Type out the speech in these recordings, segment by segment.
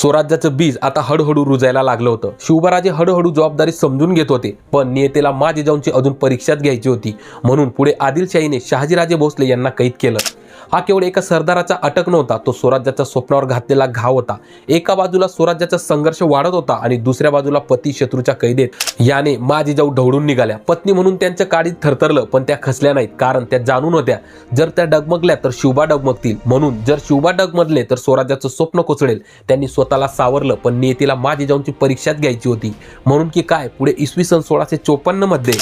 स्वराज्याचं बीज आता हळूहळू रुजायला लागलं होतं. शिवबराजे हळूहळू जबाबदारी समजून घेत होते पण नेतेला माझे जाऊनची अजून परीक्षाच घ्यायची होती. म्हणून पुढे आदिलशाहीने शहाजीराजे भोसले यांना कैद केलं. हा केवळ एका सरदाराचा अटक नव्हता तो स्वराज्याच्या स्वप्नावर घातलेला घाव होता. एका बाजूला स्वराज्याचा संघर्ष वाढत होता आणि दुसऱ्या बाजूला पती शत्रूच्या कैदेत याने मा जिजाऊ ढवळून निघाल्या. पत्नी म्हणून त्यांच्या काळीत थरथरलं पण त्या खसल्या नाहीत कारण त्या जाणून होत्या जर त्या डगमगल्या तर शिवबा डगमगतील. म्हणून जर शिवबा डगमगले तर स्वराज्याचं स्वप्न कोसळेल. त्यांनी स्वतःला सावरलं पण नियतीला माझी जाऊनची परीक्षाच घ्यायची होती. म्हणून की काय पुढे इसवी सन सोळाशे चोपन्नमध्ये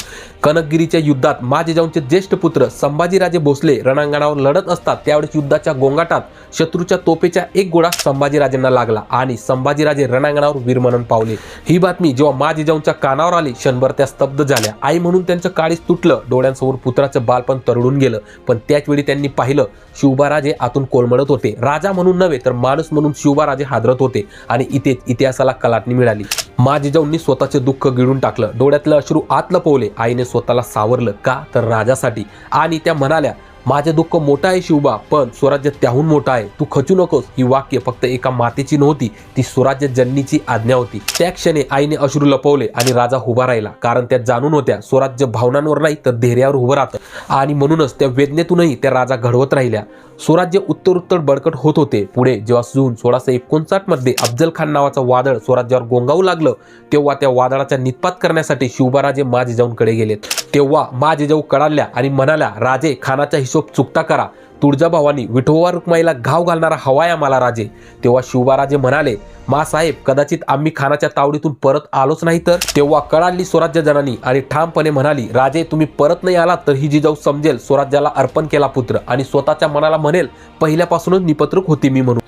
कनकगिरीच्या युद्धात मा जिजाऊंचे ज्येष्ठ पुत्र संभाजीराजे भोसले रणांगणावर लढत असतात त्यावेळेस युद्धाच्या गोंगाटात शत्रूच्या तोफेच्या एक गोळा संभाजीराजेंना लागला आणि संभाजीराजे रणांगणावर वीरमरण पावले. ही बातमी जेव्हा मा जिजाऊंच्या कानावर आली क्षणभर त्या स्तब्ध झाल्या. आई म्हणून त्यांचं काळीच तुटलं डोळ्यांसमोर पुत्राचं बालपण तरडून गेलं. पण त्याचवेळी त्यांनी पाहिलं शिवबाराजे आतून कोलमडत होते. राजा म्हणून नव्हे तर माणूस म्हणून शिवबाराजे हादरत होते आणि इथेच इतिहासाला कलाटणी मिळाली. मा जिजाऊंनी स्वतःचे दुःख गिळून टाकलं. डोळ्यातलं अश्रू आत लपवले. आईने स्वतःला सावरलं. का? तर राजासाठी. आणि त्या म्हणाल्या माझे दुःख मोठं आहे शिवबा पण स्वराज्य त्याहून मोठं आहे. तू खचू नकोस. ही वाक्य फक्त एका मातेची नव्हती ती स्वराज्य जननीची आज्ञा होती. त्या क्षणी आईने अश्रू लपवले आणि राजा उभा राहिला. कारण त्या जाणून होत्या स्वराज्य भावनांवर नाही तर धैर्यावर उभं राहतं. आणि म्हणूनच त्या वेदनेतूनही त्या राजा घडवत राहिल्या. स्वराज्य उत्तरोत्तर बळकट होत होते. पुढे जेव्हा जून सोळाशे एकोणसाठमध्ये अफजल खान नावाचं वादळ स्वराज्यावर गोंगावू लागलं तेव्हा त्या वादळाचा निपात करण्यासाठी शिवबाराजे जाऊन कडे गेलेत. तेव्हा माझे जिजाऊ कळाल्या आणि म्हणाल्या राजे खानाच्या हिशोब चुकता करा. तुळजाभवानी विठोबा रुक्माईला घाव घालणारा हवाय आम्हाला राजे. तेव्हा शिवबाराजे म्हणाले मा साहेब कदाचित आम्ही खानाच्या तावडीतून परत आलोच नाही तर? तेव्हा कळाली स्वराज्य जनानी आणि ठामपणे म्हणाली राजे तुम्ही परत नाही आला तर ही जिजाऊ समजेल. स्वराज्याला अर्पण केला पुत्र आणि स्वतःच्या मनाला म्हणेल पहिल्यापासूनच निपत्रक होती मी म्हणून.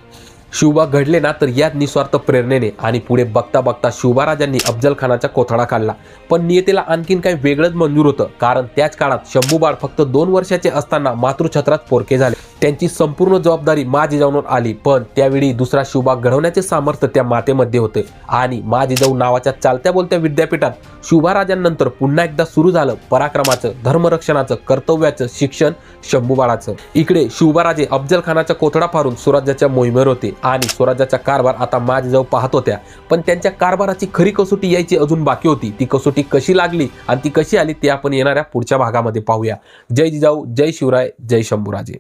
शिवबा घडले ना तर याच निस्वार्थ प्रेरणेने आणि पुढे बघता बघता शिवबाराजांनी अफजल खानाचा कोथळा काढला. पण नियतेला आणखीन काही वेगळंच मंजूर होतं कारण त्याच काळात शंभूबाळ फक्त दोन वर्षाचे असताना मातृछत्रात पोरके झाले. त्यांची संपूर्ण जबाबदारी मा जिजाऊंवर आली पण त्यावेळी दुसरा शिवबाग घडवण्याचे सामर्थ्य त्या मातेमध्ये होते. आणि मा जिजाऊ नावाच्या चालत्या बोलत्या विद्यापीठात शुभाराजांनंतर पुन्हा एकदा सुरू झालं पराक्रमाचं धर्मरक्षणाचं कर्तव्याचं शिक्षण शंभूबाळाचं. इकडे शिवबाराजे अफजल खानाचा कोथडा फारून स्वराज्याच्या मोहिमेवर होते. आणि स्वराज्याचा कारभार आता मा जिजाऊ पाहत होत्या. पण त्यांच्या कारभाराची खरी कसोटी यायची अजून बाकी होती. ती कसोटी कशी लागली आणि ती कशी आली ते आपण येणाऱ्या पुढच्या भागामध्ये पाहूया. जय जिजाऊ जय शिवराय जय शंभूराजे.